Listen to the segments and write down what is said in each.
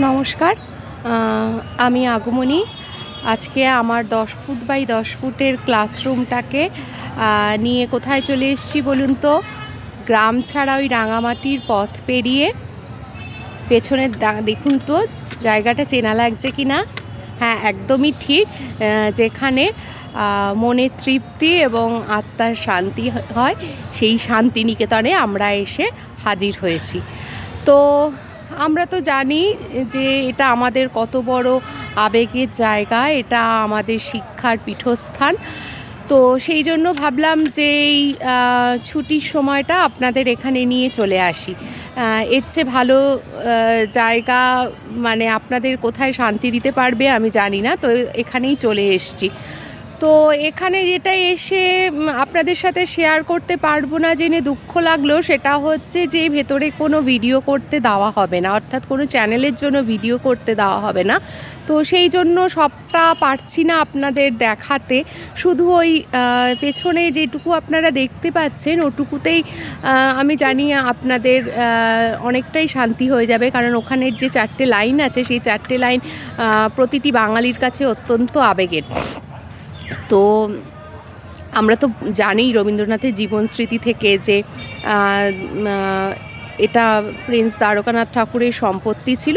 নমস্কার। আমি আগমনী। আজকে আমার দশ ফুট বাই দশ ফুটের ক্লাসরুমটাকে নিয়ে কোথায় চলে এসেছি বলুন তো? গ্রাম ছাড়া ওই রাঙামাটির পথ পেরিয়ে পেছনের দেখুন তো, জায়গাটা চেনা লাগছে কি না? হ্যাঁ একদমই ঠিক যেখানে মনের তৃপ্তি এবং আত্মার শান্তি হয়, সেই শান্তিনিকেতনে আমরা এসে হাজির হয়েছি। তো আমরা তো জানি যে এটা আমাদের কত বড় আবেগের জায়গা, এটা আমাদের শিক্ষার পীঠস্থান। তো সেই জন্য ভাবলাম যে এই ছুটির সময়টা আপনাদের এখানে নিয়ে চলে আসি। এর চেয়ে ভালো জায়গা মানে আপনাদের কোথায় শান্তি দিতে পারবে আমি জানি না, তো এখানেই চলে এসেছি। তো এখানে যেটা এসে আপনাদের সাথে শেয়ার করতে পারব না, জেনে দুঃখ লাগল, সেটা হচ্ছে যে ভেতরে কোনো ভিডিও করতে দেওয়া হবে না। অর্থাৎ কোনো চ্যানেলের জন্য ভিডিও করতে দেওয়া হবে না। তো সেই জন্য সবটা পারছি না আপনাদের দেখাতে। শুধু ওই পেছনে যেটুকু আপনারা দেখতে পাচ্ছেন, ওটুকুতেই আমি জানি আপনাদের অনেকটাই শান্তি হয়ে যাবে। কারণ ওখানের যে চারটে লাইন আছে, সেই চারটে লাইন প্রতিটি বাঙালির কাছে অত্যন্ত আবেগের। তো আমরা তো জানি রবীন্দ্রনাথের জীবন স্মৃতি থেকে যে এটা প্রিন্স দ্বারকানাথ ঠাকুরের সম্পত্তি ছিল।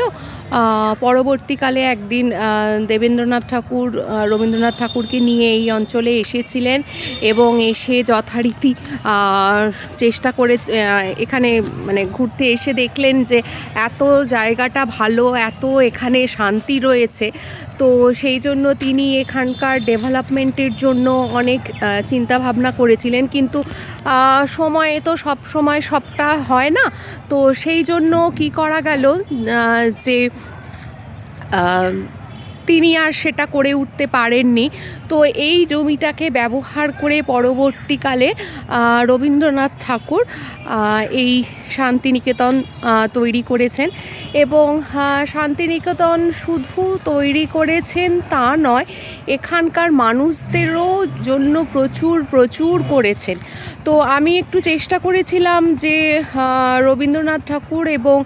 পরবর্তীকালে একদিন দেবেন্দ্রনাথ ঠাকুর রবীন্দ্রনাথ ঠাকুরকে নিয়ে এই অঞ্চলে এসেছিলেন এবং এসে যথারীতি চেষ্টা করে এখানে মানে ঘুরতে এসে দেখলেন যে এত জায়গাটা ভালো, এত এখানে শান্তি রয়েছে। তো সেই জন্য তিনি এখানকার ডেভেলপমেন্টের জন্য অনেক চিন্তা ভাবনা করেছিলেন। কিন্তু সময়ে তো সব সময় সবটা হয় না। তো সেই জন্য কি করা গেল যে um, তিনি আর সেটা করে উঠতে পারেননি। তো এই জমিটাকে ব্যবহার করে পরবর্তীকালে রবীন্দ্রনাথ ঠাকুর এই শান্তিনিকেতন তৈরি করেছেন। এবং শান্তিনিকেতন শুধু তৈরি করেছেন তা নয়, এখানকার মানুষদেরও জন্য প্রচুর প্রচুর করেছেন। তো আমি একটু চেষ্টা করেছিলাম যে রবীন্দ্রনাথ ঠাকুর এবং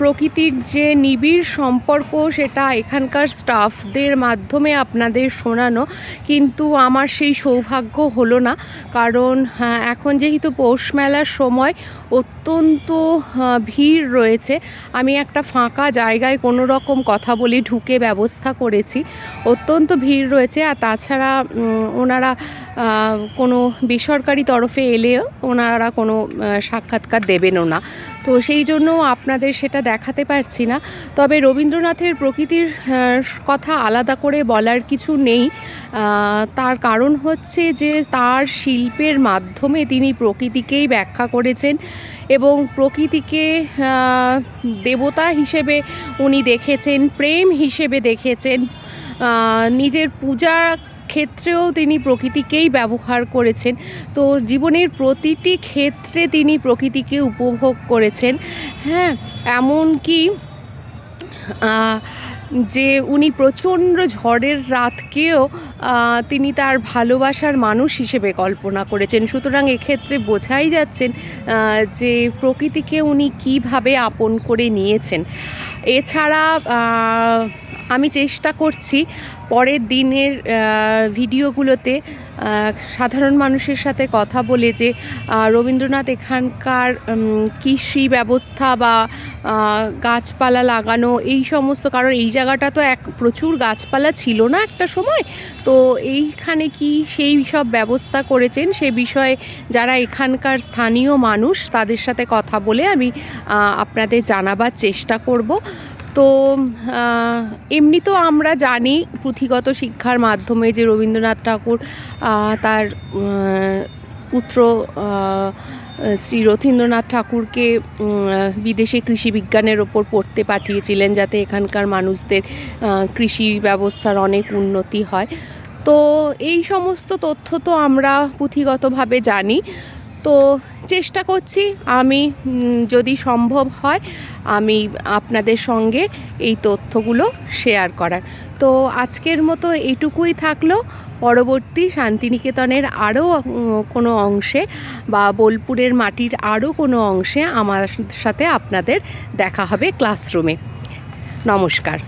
প্রকৃতির যে নিবিড় সম্পর্ক সেটা এখানকার স্টাফদের মাধ্যমে আপনাদের শোনানো, কিন্তু আমার সেই সৌভাগ্য হলো না। কারণ এখন যেহেতু পৌষ মেলার সময় অত্যন্ত ভিড় রয়েছে, আমি একটা ফাঁকা জায়গায় কোনো রকম কথা বলে ঢুকে ব্যবস্থা করেছি। অত্যন্ত ভিড় রয়েছে, আর তাছাড়া ওনারা কোনো বেসরকারি তরফে এলেও ওনারা কোনো সাক্ষাৎকার দেবেনও না। তো সেই জন্য আপনাদের সেটা দেখাতে পারছি না। তবে রবীন্দ্রনাথের প্রকৃতির কথা আলাদা করে বলার কিছু নেই। তার কারণ হচ্ছে যে তার শিল্পের মাধ্যমে তিনি প্রকৃতিকেই ব্যাখ্যা করেছেন এবং প্রকৃতিকে দেবতা হিসেবে উনি দেখেছেন, প্রেম হিসেবে দেখেছেন। নিজের পূজা ক্ষেত্রেও তিনি প্রকৃতিকেই ব্যবহার করেছেন। তো জীবনের প্রতিটি ক্ষেত্রে তিনি প্রকৃতিকে উপভোগ করেছেন। হ্যাঁ এমনকি যে উনি প্রচণ্ড ঝড়ের রাতকেও তিনি তার ভালোবাসার মানুষ হিসেবে কল্পনা করেছেন। সুতরাং এক্ষেত্রে বোঝাই যাচ্ছেন যে প্রকৃতিকে উনি কীভাবে আপন করে নিয়েছেন। এছাড়া আমি চেষ্টা করছি পরের দিনের ভিডিওগুলোতে সাধারণ মানুষের সাথে কথা বলে যে রবীন্দ্রনাথ এখানকার কৃষি ব্যবস্থা বা গাছপালা লাগানো, এই সমস্ত, কারণ এই জায়গাটা তো এক, প্রচুর গাছপালা ছিল না একটা সময়। তো এইখানে কি সেই সব ব্যবস্থা করেছেন? সে বিষয়ে যারা এখানকার স্থানীয় মানুষ, তাদের সাথে কথা বলে আমি আপনাদের জানাবার চেষ্টা করব। তো এমনি তো আমরা জানি পুঁথিগত শিক্ষার মাধ্যমে যে রবীন্দ্রনাথ ঠাকুর তার পুত্র শ্রী রথীন্দ্রনাথ ঠাকুরকে বিদেশে কৃষি বিজ্ঞানের ওপর পড়তে পাঠিয়েছিলেন যাতে এখানকার মানুষদের কৃষি ব্যবস্থার অনেক উন্নতি হয়। তো, এই সমস্ত তথ্য তো আমরা পুঁথিগতভাবে জানি। তো চেষ্টা করছি, আমি যদি সম্ভব হয়, আমি আপনাদের সঙ্গে এই তথ্যগুলো শেয়ার করার। তো আজকের মতো এইটুকুই থাকল। পরবর্তী শান্তিনিকেতনের আরও কোনো অংশে বা বোলপুরের মাটির আরও কোনো অংশে আমার সাথে আপনাদের দেখা হবে ক্লাসরুমে নমস্কার।